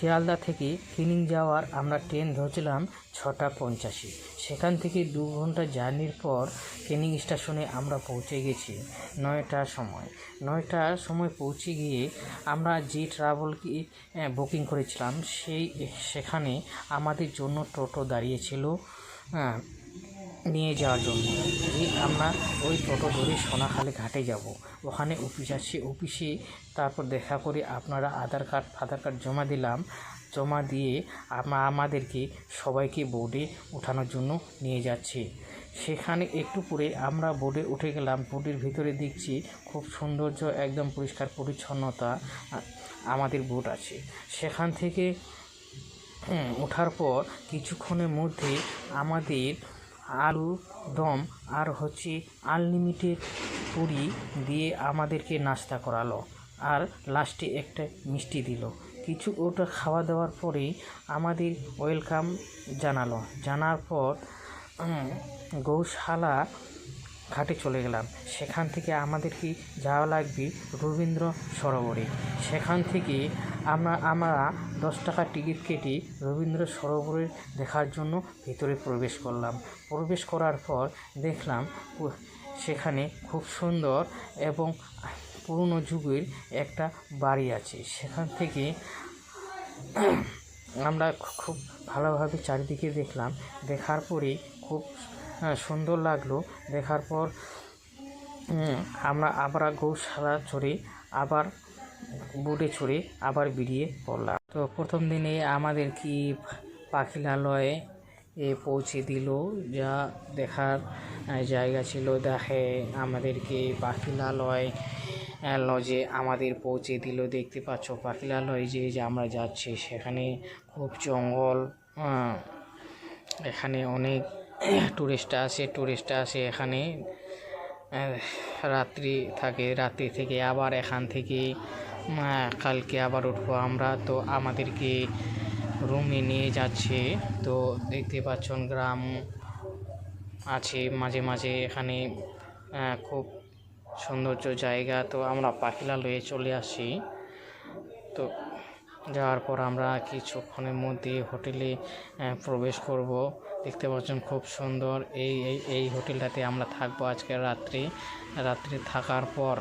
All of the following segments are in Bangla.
শিয়ালদা থেকে কিনিং যাওয়ার আমরা ট্রেন ধরেছিলাম ছটা পঞ্চাশে। সেখান থেকে দু ঘণ্টা জার্নির পর ক্যানিং স্টেশনে আমরা পৌঁছে গেছি নয়টার সময়। নয়টার সময় পৌঁছে গিয়ে আমরা যে ট্রাভেলকে বুকিং করেছিলাম সেই সেখানে আমাদের জন্য টোটো দাঁড়িয়েছিল হ্যাঁ, নিয়ে যাওয়ার জন্য। যে আমরা ওই টোটো ধরে সোনাখালি ঘাটে যাব। ওখানে অফিস আছে। অফিসে তারপর দেখা করে আপনারা আধার কার্ড ফাধার কার্ড জমা দিলাম। জমা দিয়ে আমা- আমাদেরকে সবাইকে বোর্ডে ওঠানোর জন্য নিয়ে যাচ্ছে। সেখানে একটু পরে আমরা বোর্ডে উঠে গেলাম। বোর্ডের ভিতরে দেখছি খুব সৌন্দর্য, একদম পরিষ্কার পরিচ্ছন্নতা আমাদের বোট আছে। সেখান থেকে ওঠার পর কিছুক্ষণের মধ্যে আমাদের আলু, দম আর হচ্ছে আনলিমিটেড পুরি দিয়ে আমাদেরকে নাস্তা করালো। আর লাস্টে একটা মিষ্টি দিল। কিছু ওটা খাওয়া দাওয়ার পরে আমাদের ওয়েলকাম জানালো। জানার পর গৌশালা ঘাটে চলে গেলাম। সেখান থেকে আমাদেরকে যাওয়া লাগবে রবীন্দ্র সরোবরে। সেখান থেকে আমরা আমরা দশ টাকা টিকিট কেটে রবীন্দ্র সরোবরে দেখার জন্য ভিতরে প্রবেশ করলাম। প্রবেশ করার পর দেখলাম সেখানে খুব সুন্দর এবং পুরনো যুগের একটা বাড়ি আছে। সেখান থেকে আমরা খুব ভালোভাবে চারিদিকে দেখলাম। দেখার পরে খুব সুন্দর লাগল। দেখার পর আমরা আবার গৌশালা চড়ে আবার বোটে চড়ে আবার বেরিয়ে পড়লাম। তো প্রথম দিনে আমাদের কি পাখিলালয়ে এ পৌঁছে দিল যা দেখার জায়গা ছিল। দেখে আমাদেরকে পাখিলালয় লজে আমাদের পৌঁছে দিল। দেখতে পাচ্ছ পাখিলালয় যে যে আমরা যাচ্ছি, সেখানে খুব জঙ্গল এখানে অনেক টুরিস্ট আসে টুরিস্ট আসে এখানে রাত্রি থাকে, রাত্রি থেকে আবার এখান থেকে কালকে আবার উঠবো। আমরা তো আমাদেরকে রুমে নিয়ে যাচ্ছে। তো দেখতে পাচ্ছেন, গ্রাম আছে মাঝে মাঝে এখানে খুব সৌন্দর্য জায়গা। তো আমরা পাখিলালয়ে চলে আসি। তো যাওয়ার পর আমরা কিছুক্ষণের মধ্যে হোটেলে প্রবেশ করব। দেখতে পাচ্ছেন, খুব সুন্দর। এই এই এই হোটেলটাতে আমরা থাকব আজকে রাত্রি। রাত্রি থাকার পর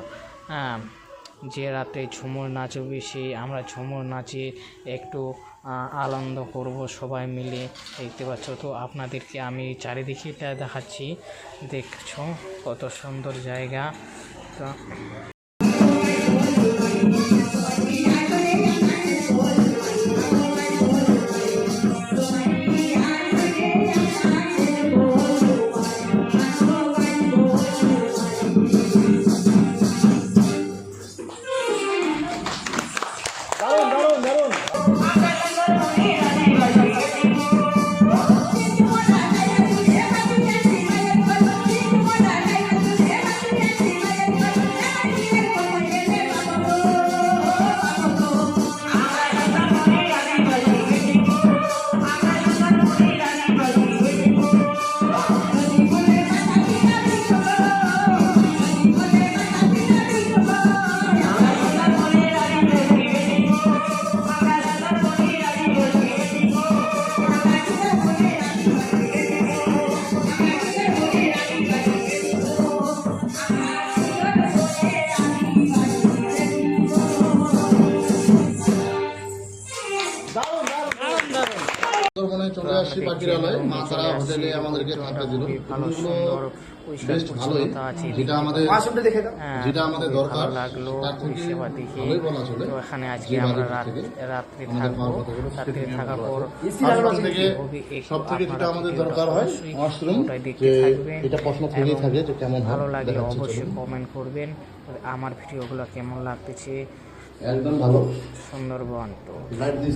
যে রাতে ঝুমুর নাচবে সে আমরা ঝুমুর নাচে একটু আনন্দ করব সবাই মিলে। দেখতে পাচ্ছ তো আপনাদেরকে আমি চারিদিকেটা দেখাচ্ছি। দেখছ কত সুন্দর জায়গা। তো আসছি পাখিরালয় মা তারা হোটেলে আমাদেরকে থাকতে দিল। বেশ ভালোই। যেটা আমাদের হ্যাঁ, যেটা আমাদের দরকার লাগল দেখে। তো এখানে আজকে আমরা বাড়ির রাত- থেকে আমাদের থাকব। রাত্রি থাকার পর সব থেকে যেটা আমাদের দরকার হয় ওয়াশরুম এটা প্রশ্ন থেকেই থাকে যে কেমন ভালো দেখাচ্ছি অবশ্যই কমেন্ট করবেন। আমার ভিডিওগুলো কেমন লাগতেছে? একদম ভালো। সুন্দরবন তো।